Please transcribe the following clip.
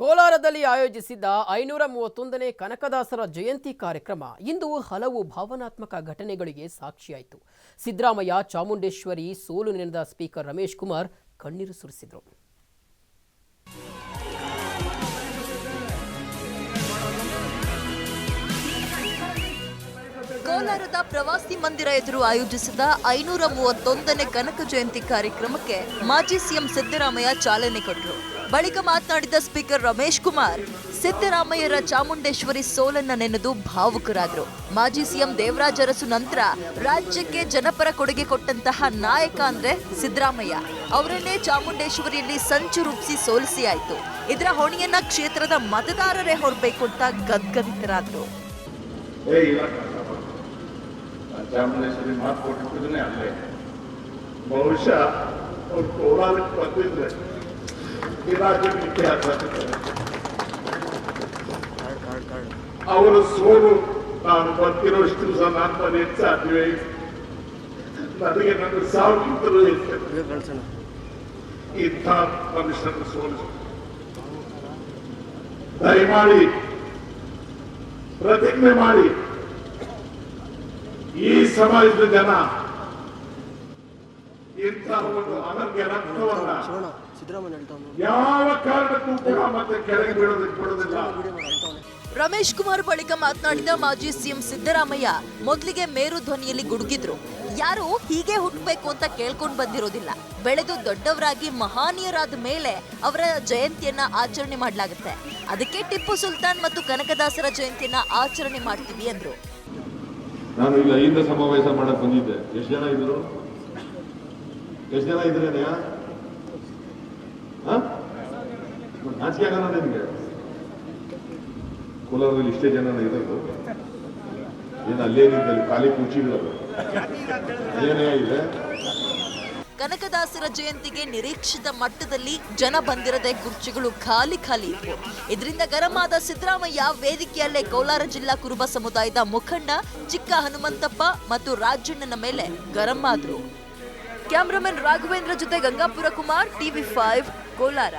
ಕೋಲಾರದಲ್ಲಿ ಆಯೋಜಿಸಿದ್ದ ಐನೂರ ಮೂವತ್ತೊಂದನೇ ಕನಕದಾಸರ ಜಯಂತಿ ಕಾರ್ಯಕ್ರಮ ಇಂದು ಹಲವು ಭಾವನಾತ್ಮಕ ಘಟನೆಗಳಿಗೆ ಸಾಕ್ಷಿಯಾಯಿತು. ಸಿದ್ದರಾಮಯ್ಯ, ಚಾಮುಂಡೇಶ್ವರಿ, ಸೋಲು ನೆನೆದ ಸ್ಪೀಕರ್ ರಮೇಶ್ ಕುಮಾರ್ ಕಣ್ಣೀರು ಸುರಿಸಿದರು. ಕೋಲಾರದ ಪ್ರವಾಸಿ ಮಂದಿರ ಎದುರು ಆಯೋಜಿಸಿದ ಐನೂರ ಮೂವತ್ತೊಂದನೇ ಕನಕ ಜಯಂತಿ ಕಾರ್ಯಕ್ರಮಕ್ಕೆ ಮಾಜಿ ಸಿಎಂ ಸಿದ್ದರಾಮಯ್ಯ ಚಾಲನೆ ಕೊಟ್ಟರು. ಬಳಿಕ ಮಾತನಾಡಿದ ಸ್ಪೀಕರ್ ರಮೇಶ್ ಕುಮಾರ್, ಸಿದ್ದರಾಮಯ್ಯರ ಚಾಮುಂಡೇಶ್ವರಿ ಸೋಲನ್ನ ನೆನೆದು ಭಾವುಕರಾದರು. ಮಾಜಿ ಸಿಎಂ ದೇವರಾಜ ಅರಸು ನಂತರ ರಾಜ್ಯಕ್ಕೆ ಜನಪರ ಕೊಡುಗೆ ಕೊಟ್ಟಂತಹ ನಾಯಕ ಅಂದ್ರೆ ಸಿದ್ದರಾಮಯ್ಯ. ಅವರನ್ನೇ ಚಾಮುಂಡೇಶ್ವರಿಯಲ್ಲಿ ಸಂಚು ರೂಪಿಸಿ ಸೋಲಿಸಿ ಆಯ್ತು. ಇದರ ಹೊಣೆಯನ್ನ ಕ್ಷೇತ್ರದ ಮತದಾರರೇ ಹೊರಬೇಕು ಅಂತ ಗದ್ಗದಿತರಾದ್ರು. ಬಹುಶಃ ಇತಿಹಾಸ ಆಗ್ತದೆ. ಅವರ ಸೋಲು ನಾನು ಬರ್ತಿರೋಷ್ಟು ದಿವಸ ನಾನು ಬರೆಯಕ್ಕೆ ಸಾಧ್ಯವೇ. ನನಗೆ ನನ್ನ ಸಾವಿಗಿಂತಲೂ ಹೆಚ್ಚು ಇಂಥ ಮನುಷ್ಯನ ಸೋಲು ದಯಮಾಡಿ ಪ್ರತಿಜ್ಞೆ ಮಾಡಿ ಈ ಸಮಾಜದ ಜನ ಇಂತಹ ಒಂದು ಅನರ್ಘ್ಯ ರಕ್ತವನ್ನ ಯಾವ ಕಾರಣಕ್ಕೂ ಕೂಡ ಮತ್ತೆ ಕೆಳಗೆ ಬಿಡೋದಿಲ್ಲ ರಮೇಶ್ ಕುಮಾರ್ ಬಳಿಕ ಮಾತನಾಡಿದ ಮಾಜಿ ಸಿಎಂ ಸಿದ್ದರಾಮಯ್ಯ ಮೊದಲಿಗೆ ಮೇರು ಧ್ವನಿಯಲ್ಲಿ ಗುಡುಗಿದ್ರು. ಯಾರು ಹೀಗೆ ಹುಟ್ಟಬೇಕು ಅಂತ ಕೇಳ್ಕೊಂಡು ಬಂದಿರೋದಿಲ್ಲ. ಬೆಳೆದು ದೊಡ್ಡವರಾಗಿ ಮಹಾನೀಯರಾದ ಮೇಲೆ ಅವರ ಜಯಂತಿಯನ್ನ ಆಚರಣೆ ಮಾಡಲಾಗುತ್ತೆ. ಅದಕ್ಕೆ ಟಿಪ್ಪು ಸುಲ್ತಾನ್ ಮತ್ತು ಕನಕದಾಸರ ಜಯಂತಿಯನ್ನ ಆಚರಣೆ ಮಾಡ್ತೀವಿ ಅಂದ್ರು. ನಾನು ಇಲ್ಲಿ ಐದ ಸಮಾವೇಶ ಮಾಡಕ್ ಬಂದಿದ್ದೆ. ಎಷ್ಟು ಜನ ಇದ್ರು? ಎಷ್ಟು ಜನ ಇದ್ರೆ ನಾಚಿಕೆ ಆಗಲ್ಲ ನಿಮ್ಗೆ. ಕೋಲಾರದಲ್ಲಿ ಇಷ್ಟೇ ಜನ ಇರೋದು. ಏನು ಅಲ್ಲೇನಿದ್ದಲ್ಲಿ ಖಾಲಿ ಕುರ್ಚಿಗಳು ಏನೇ ಇದೆ? ಕನಕದಾಸರ ಜಯಂತಿಗೆ ನಿರೀಕ್ಷಿತ ಮಟ್ಟದಲ್ಲಿ ಜನ ಬಂದಿರದೆ ಕುರ್ಚಿಗಳು ಖಾಲಿ ಖಾಲಿ ಇತ್ತು ಇದರಿಂದ ಗರಮಾದ ಸಿದ್ದರಾಮಯ್ಯ ವೇದಿಕೆಯಲ್ಲೇ ಕೋಲಾರ ಜಿಲ್ಲಾ ಕುರುಬ ಸಮುದಾಯದ ಮುಖಂಡ ಚಿಕ್ಕ ಹನುಮಂತಪ್ಪ ಮತ್ತು ರಾಜಣ್ಣನ ಮೇಲೆ ಗರಂ ಆದ್ರು. ಕ್ಯಾಮ್ರಾಮನ್ ರಾಘವೇಂದ್ರ ಜೊತೆ ಗಂಗಾಪುರ ಕುಮಾರ್ ಟಿವಿ ಫೈವ್ ಕೋಲಾರ